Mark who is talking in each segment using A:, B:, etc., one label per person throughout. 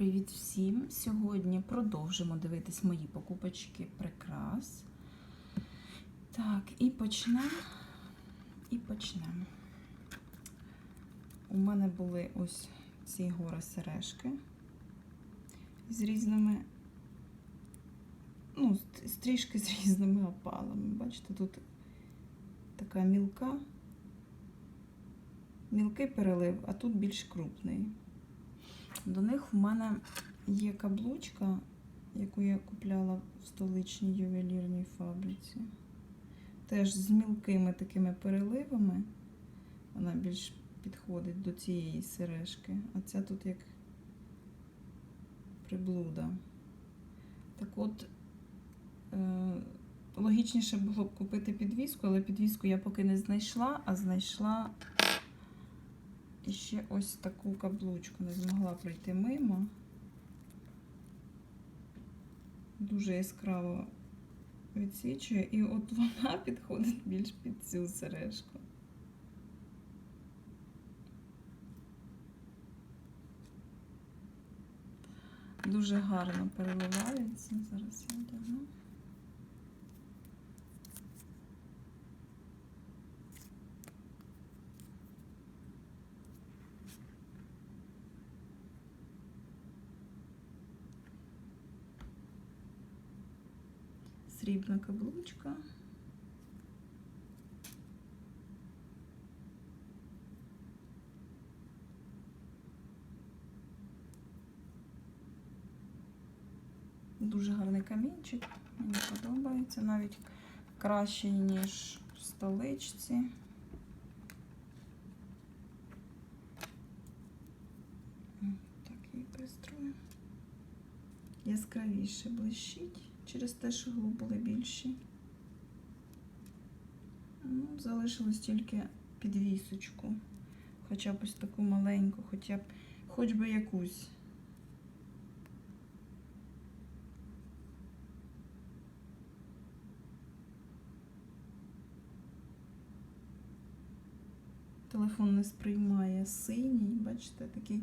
A: Привіт всім! Сьогодні продовжимо дивитись мої покупочки прикрас. Так, і почнемо. І почнемо. У мене були ось ці гори сережки з різними, ну, з з різними опалами. Бачите, тут така мілка, мілкий перелив, а тут більш крупний. До них в мене є каблучка, яку я купляла в столичній ювелірній фабриці. Теж з мілкими такими переливами. Вона більш підходить до цієї сережки. А ця тут як приблуда. Так от, е, логічніше було б купити підвіску, але підвіску я поки не знайшла, а знайшла і ще ось таку каблучку не змогла пройти мимо. Дуже яскраво відсвічує, і от вона підходить більш під цю сережку. Дуже гарно переливається. Зараз я вдягну. Срібна каблучка. Дуже гарний камінчик, мені подобається, навіть кращий, ніж в столичці. М, Такий пристрій. Яскравіше блищить через те, що глобули більші. Ну, залишилось тільки підвісочку. Хоча б ось таку маленьку, хоча б хоч би якусь. Телефон не сприймає синій, бачите, такий,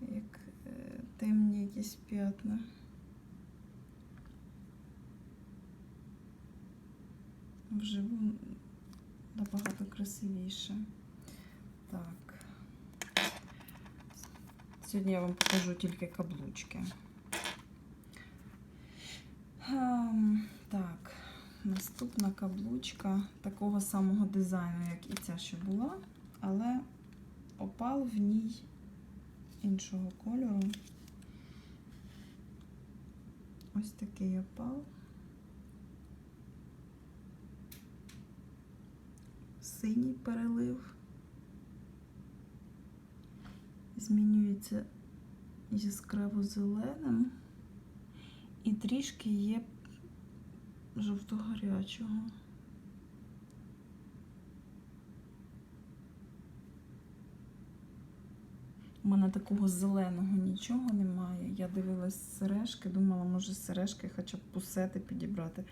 A: як е, темні якісь п'ятна. Вживу набагато красивіше. Так. Сьогодні я вам покажу тільки каблучки. Ем, так, наступна каблучка такого самого дизайну, як і ця, що була, але опал в ній іншого кольору. Ось такий опал. Синій перелив. Змінюється яскраво зеленим і трішки є жовто-гарячого. У мене такого зеленого нічого немає. Я дивилась сережки, думала, може сережки хоча б пусети підібрати.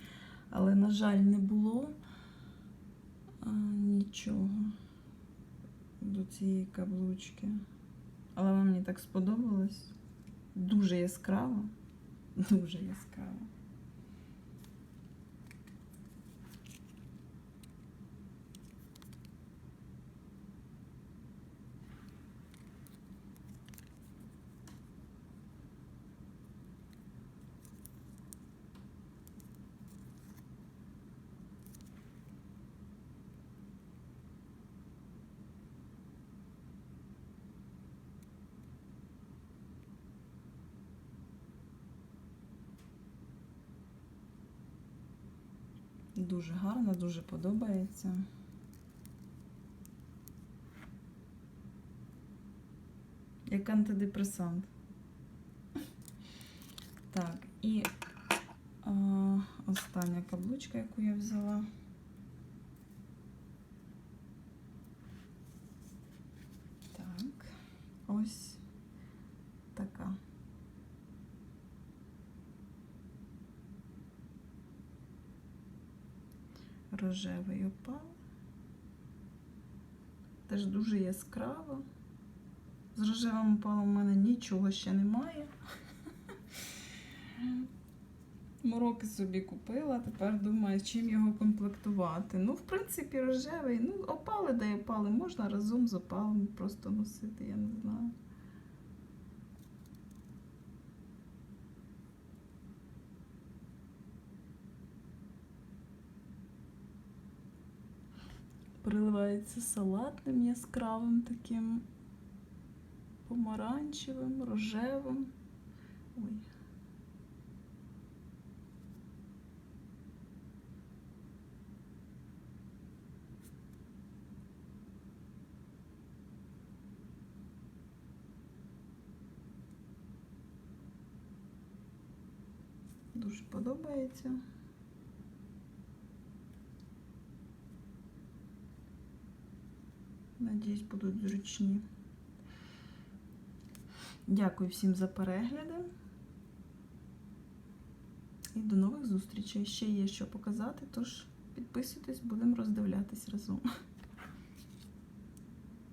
A: Але, на жаль, не було нічого до цієї каблучки. Але вона мені так сподобалось. Дуже яскраво. Дуже яскраво. Дуже гарно, дуже подобається. Як антидепресант. Так, і а, остання каблучка, яку я взяла. Так, ось така. Рожевий опал. Теж дуже яскраво. З рожевим опалом у мене нічого ще немає. Мороки собі купила, тепер думаю, чим його комплектувати. Ну, в принципі, рожевий. Ну, опали й опали. Можна разом з опалом просто носити, я не знаю. Переливається салатним яскравим таким помаранчевим, рожевим. Ой. Дуже подобається. Надіюсь, будуть зручні. Дякую всім за перегляди. І до нових зустрічей. Ще є що показати, тож підписуйтесь, будемо роздивлятись разом.